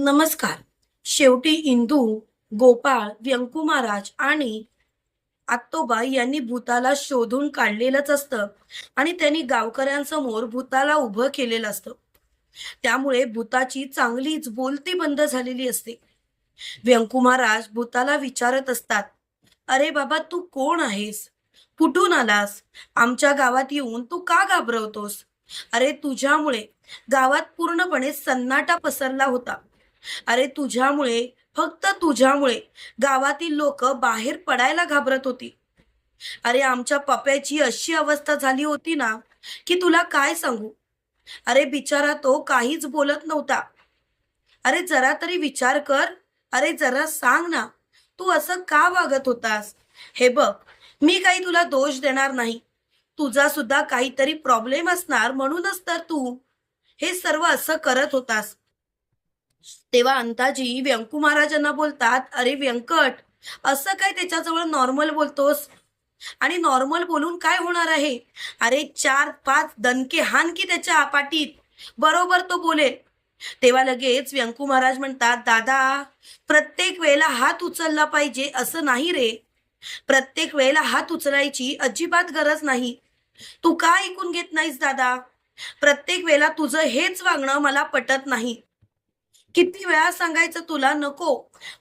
नमस्कार. शेवटी इंदू गोपाळ व्यंकू महाराज आणि आत्तोबा यांनी भूताला शोधून काढलेलंच असतं आणि त्यांनी गावकऱ्यांसमोर भूताला उभं केलेलं असतं. त्यामुळे भूताची चांगलीच बोलती बंद झालेली असते. व्यंकू महाराज भूताला विचारत असतात अरे बाबा तू कोण आहेस? कुठून आलास? आमच्या गावात येऊन तू का घाबरवतोस? अरे तुझ्यामुळे गावात पूर्णपणे सन्नाटा पसरला होता. अरे तुझ्यामुळे फक्त तुझ्यामुळे गावातील लोक बाहेर पडायला घाबरत होती. अरे आमच्या पप्याची अशी अवस्था झाली होती ना की तुला काय सांगू? अरे बिचारा तो काहीच बोलत नव्हता. अरे जरा तरी विचार कर. अरे जरा सांग ना तू असं का वागत होतास? हे बघ मी काही तुला दोष देणार नाही. तुझा सुद्धा काहीतरी प्रॉब्लेम असणार म्हणूनच तर तू हे सर्व असं करत होतास. तेव्हा अंताजी व्यंकू महाराजांना बोलतात अरे व्यंकट असं काय त्याच्याजवळ नॉर्मल बोलतोस? आणि नॉर्मल बोलून काय होणार आहे? अरे चार पाच दणके हान की त्याच्या पाठीत. बरोबर तो बोले. तेव्हा लगेच व्यंकू महाराज म्हणतात दादा प्रत्येक वेळेला हात उचलला पाहिजे असं नाही रे. प्रत्येक वेळेला हात उचलायची अजिबात गरज नाही. तू का ऐकून घेत नाहीस दादा? प्रत्येक वेळेला तुझं हेच वागणं मला पटत नाही. किती वेळा सांगायचं तुला नको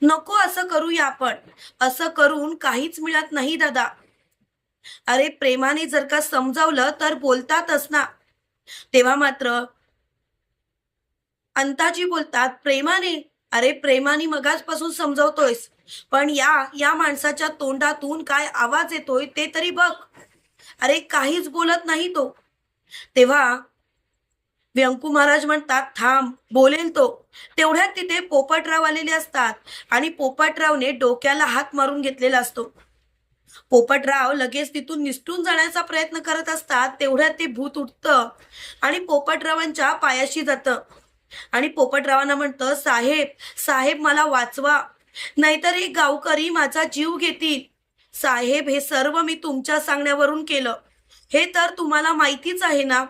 नको असं करूया आपण. असं करून काहीच मिळत नाही दादा. अरे प्रेमाने जर का समजावलं तर बोलतातच ना. तेव्हा मात्र अंताजी बोलतात प्रेमाने अरे प्रेमाने मगाचपासून समजवतोयस पण या या माणसाच्या तोंडातून काय आवाज येतोय ते तरी बघ. अरे काहीच बोलत नाही तो. तेव्हा व्यंकू महाराज म्हणतात थांब बोलेल तो. तेवढ्यात तिथे पोपटराव आलेले असतात. आणि पोपटरावने डोक्याला हात मारून घेतलेला असतो. पोपटराव लगेच तिथून निसटून जाण्याचा प्रयत्न करत असतात. तेवढ्यात ते भूत उठतं आणि पोपटरावांच्या पायाशी जातं. आणि पोपटरावांना म्हणतं साहेब साहेब मला वाचवा. नाहीतर हे गावकरी माझा जीव घेतील. साहेब हे सर्व मी तुमच्या सांगण्यावरून केलं. हे तर तुम्हाला माहितीच आहे ना.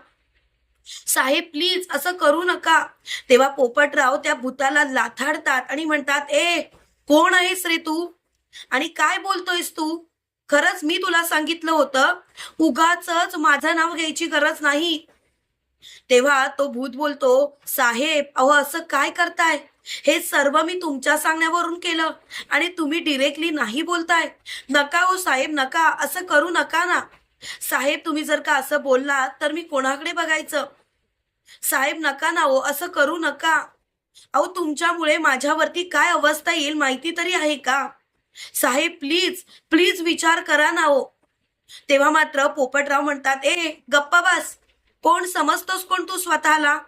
साहेब प्लीज असं करू नका. तेव्हा पोपटराव त्या भूताला लाथाडतात आणि म्हणतात ए कोण आहेस रे तू? आणि काय बोलतोयस तू? खरंच मी तुला सांगितलं होतं उगाच माझं नाव घ्यायची गरज नाही. तेव्हा तो भूत बोलतो साहेब अहो असं काय करताय? हे सर्व मी तुमच्या सांगण्यावरून केलं आणि तुम्ही डिरेक्टली नाही बोलताय. नका हो साहेब नका. असं करू नका ना. साहेब तुम्ही जर का असं बोललात तर मी कोणाकडे बघायचं? साहेब नका ना हो असं करू नका. अहो तुमच्यामुळे माझ्यावरती काय अवस्था येईल माहिती तरी आहे का? साहेब प्लीज प्लीज विचार करा ना हो. तेव्हा मात्र पोपटराव म्हणतात ए गप्पा बस. कोण समजतोस कोण तू स्वतःला?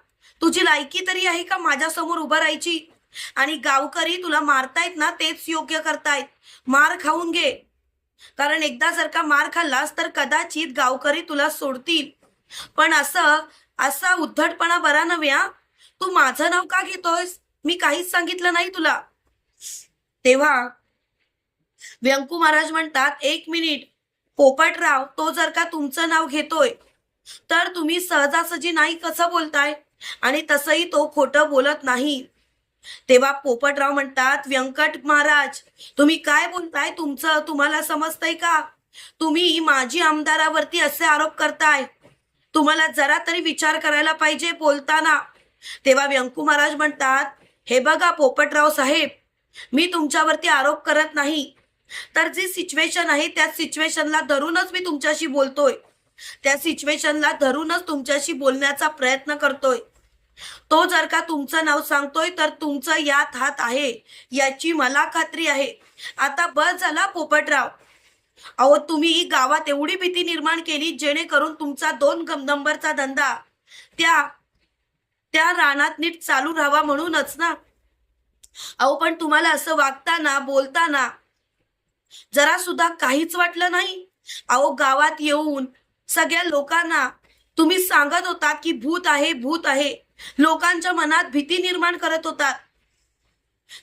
तुझी लायकी तरी आहे का माझ्यासमोर उभं राहायची? आणि गावकरी तुला मारतायत ना तेच योग्य करतायत. मार खाऊन घे. कारण एकदा जर का मार खाल्लास तर कदाचित गावकरी तुला सोडतील. पण असं असा उद्धटपणा बरा नव्हे तू माझं नाव का घेतोयस? मी काहीच सांगितलं नाही तुला. तेव्हा व्यंकू महाराज म्हणतात एक मिनिट पोपटराव तो जर का तुमचं नाव घेतोय तर तुम्ही सहजासहजी नाही कसं बोलताय? आणि तसंही तो खोटं बोलत नाही. तेव्हा पोपटराव म्हणतात व्यंकट महाराज तुम्ही काय बोलताय? तुमचं तुम्हाला समजतंय का? तुम्ही माझी आमदारावरती असे आरोप करताय. तुम्हाला जरा तरी विचार करायला पाहिजे बोलताना. तेव्हा व्यंकू महाराज म्हणतात हे बघा पोपटराव साहेब मी तुमच्यावरती आरोप करत नाही. तर जी सिच्युएशन आहे त्या सिच्युएशनला धरूनच मी तुमच्याशी बोलतोय. त्या सिच्युएशनला धरूनच तुमच्याशी बोलण्याचा प्रयत्न करतोय. तो जर का तुमचं नाव सांगतोय तर तुमचं यात हात आहे याची मला खात्री आहे. आता बस झाला पोपटराव. अहो तुम्ही गावात एवढी भीती निर्माण केली जेणेकरून तुमचा दोन गम- नंबरचा धंदा त्या त्या रानात नीट चालू राहावा म्हणूनच ना. अहो पण तुम्हाला असं वागताना बोलताना जरा सुद्धा काहीच वाटलं नाही. अहो गावात येऊन सगळ्या लोकांना तुम्ही सांगत होता की भूत आहे भूत आहे. लोकांच्या मनात भीती निर्माण करत होता.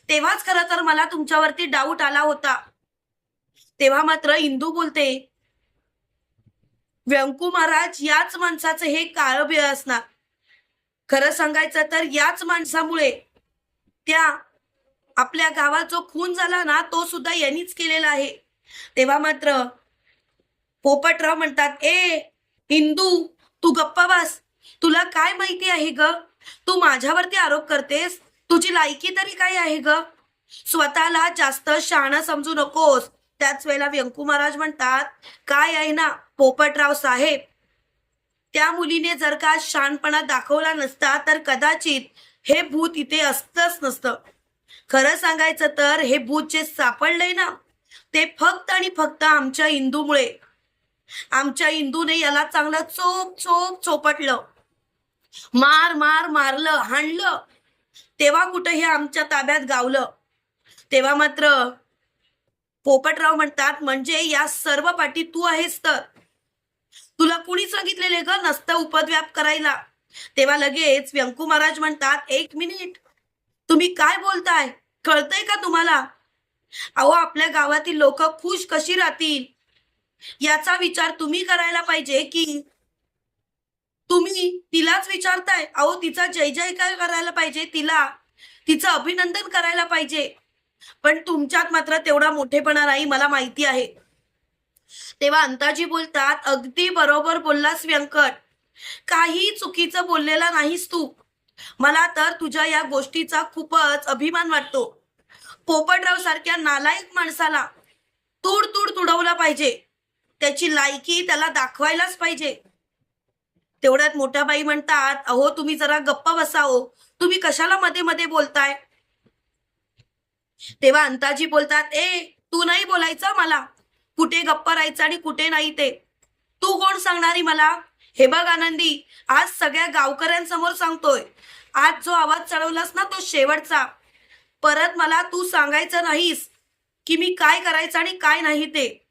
तेव्हाच खरं तर मला तुमच्यावरती डाऊट आला होता. तेव्हा मात्र इंदू बोलते व्यंकू महाराज याच माणसाचं हे काळं असणार. खरं सांगायचं तर याच माणसामुळे त्या आपल्या गावात जो खून झाला ना तो सुद्धा यांनीच केलेला आहे. तेव्हा मात्र पोपटराव म्हणतात ए हिंदू तू गप्पा बस. तुला काय माहिती आहे ग? तू माझ्यावरती आरोप करतेस? तुझी लायकी तरी काय आहे ग? स्वतःला जास्त शहाणा समजू नकोस. त्याच वेळेला व्यंकू महाराज म्हणतात काय आहे ना पोपटराव साहेब? त्या मुलीने जर का शहाणपणा दाखवला नसता तर कदाचित हे भूत इथे असतच नसतं. खरं सांगायचं तर हे भूत जे सापडलंय ना ते फक्त आणि फक्त आमच्या इंदूमुळे आमच्या इंदूने याला चांगलं चोप चोप चोपटलं. मार मार मारलं हाणलं. तेव्हा कुठं हे आमच्या ताब्यात गावलं? तेव्हा मात्र पोपटराव म्हणतात म्हणजे या सर्व पाठी तू आहेस तर. तुला कुणी सांगितलेले ग नसतं उपद्व्याप करायला? तेव्हा लगेच व्यंकू महाराज म्हणतात एक मिनिट तुम्ही काय बोलताय? कळतंय का तुम्हाला? अहो आपल्या गावातील लोक खुश कशी राहतील? याचा विचार तुम्ही करायला पाहिजे की तुम्ही तिलाच विचारताय अहो तिचा जय जयकार करायला पाहिजे तिला तिचं अभिनंदन करायला पाहिजे. पण तुमच्यात मात्र तेवढा मोठेपणा नाही मला माहिती आहे. तेव्हा अंताजी बोलतात अगदी बरोबर बोललास व्यंकट. काही चुकीचं बोललेला नाहीस तू. मला तर तुझ्या या गोष्टीचा खूपच अभिमान वाटतो. पोपटराव सारख्या नालायक माणसाला तूड तूड तुडवला पाहिजे. त्याची लायकी त्याला दाखवायलाच पाहिजे. तेवढ्यात मोठ्या बाई म्हणतात अहो तुम्ही जरा गप्पा बसाओ. तुम्ही कशाला मध्ये मध्ये बोलताय? तेव्हा अंताजी बोलतात ए तू नाही बोलायचं मला. कुठे गप्पा राहायचं आणि कुठे नाही ते? तू कोण सांगणारी मला? हे बघ आनंदी आज सगळ्या गावकऱ्यांसमोर सांगतोय. आज जो आवाज चढवलास ना तो शेवटचा. परत मला तू सांगायचं नाहीस की मी काय करायचं आणि काय नाही ते.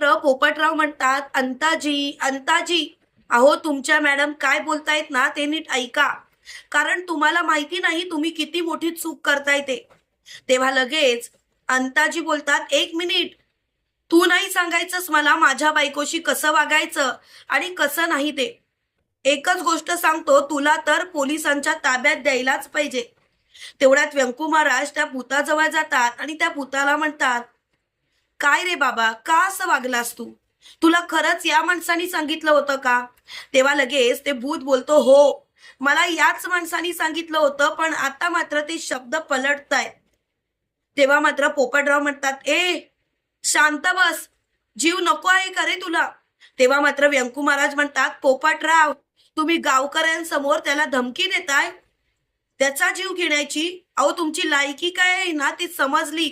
मात्र पोपटराव म्हणतात अंताजी अंताजी अहो तुमच्या मॅडम काय बोलतायत ना ते नीट ऐका. कारण तुम्हाला माहिती नाही तुम्ही किती मोठी चूक करताय ते. तेव्हा लगेच अंताजी बोलतात एक मिनिट. तू नाही सांगायचंस मला माझ्या बायकोशी कसं वागायचं आणि कसं नाही ते. एकच गोष्ट सांगतो तुला तर पोलिसांच्या ताब्यात द्यायलाच पाहिजे. तेवढ्यात व्यंकू महाराज त्या भूताजवळ जातात आणि त्या भूताला म्हणतात काय रे बाबा? का असं वागलास तू? तुला खरंच या माणसानी सांगितलं होतं का? तेव्हा लगेच ते भूत बोलतो हो मला याच माणसानी सांगितलं होतं पण आता मात्र ते शब्द पलटतायत. तेव्हा मात्र पोपटराव म्हणतात ए शांत बस जीव नको आहे का रे तुला? तेव्हा मात्र व्यंकू महाराज म्हणतात पोपटराव तुम्ही गावकऱ्यांसमोर त्याला धमकी देताय? त्याचा जीव घेण्याची अहो तुमची लायकी काय आहे ना ती समजली.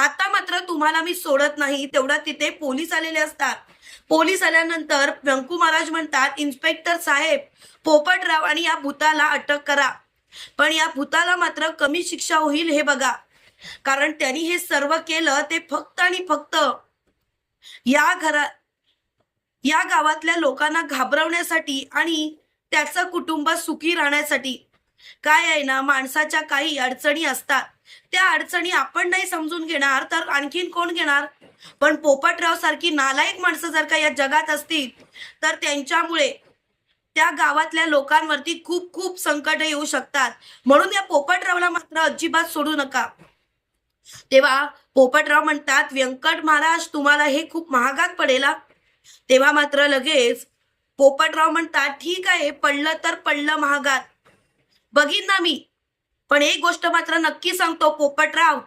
आता मात्र तुम्हाला मी सोडत नाही तेवढा तिथे पोलीस आलेले असतात. पोलीस आल्यानंतर व्यंकू महाराज म्हणतात इन्स्पेक्टर साहेब पोपटराव आणि या भूताला अटक करा. पण या भूताला मात्र कमी शिक्षा होईल हे बघा. कारण त्यांनी हे सर्व केलं ते फक्त आणि फक्त या घरा या गावातल्या लोकांना घाबरवण्यासाठी आणि त्याचं कुटुंब सुखी राहण्यासाठी. काय आहे ना माणसाच्या काही अडचणी असतात. त्या अडचणी आपण नाही समजून घेणार तर आणखीन कोण घेणार? पण पोपटराव सारखी नालायक माणसं जर का या जगात असतील तर त्यांच्यामुळे त्या गावातल्या लोकांवरती खूप खूप संकट येऊ शकतात. म्हणून या पोपटरावला मात्र अजिबात सोडू नका. तेव्हा पोपटराव म्हणतात व्यंकट महाराज तुम्हाला हे खूप महागात पडेल तेव्हा मात्र लगेच पोपटराव म्हणतात ठीक आहे पडलं तर पडलं महागात. बघीन ना मी. पण एक गोष्ट मात्र नक्की सांगतो पोपटराव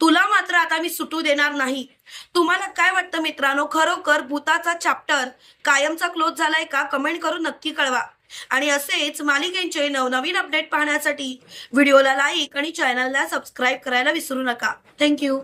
तुला मात्र आता मी सुटू देणार नाही. तुम्हाला काय वाटतं मित्रांनो? खरोखर भूताचा चॅप्टर कायमचा क्लोज झालाय का? कमेंट करून नक्की कळवा. आणि असेच मालिकेंचे नवनवीन अपडेट पाहण्यासाठी व्हिडिओला लाईक आणि चॅनलला सबस्क्राईब करायला विसरू नका. थँक्यू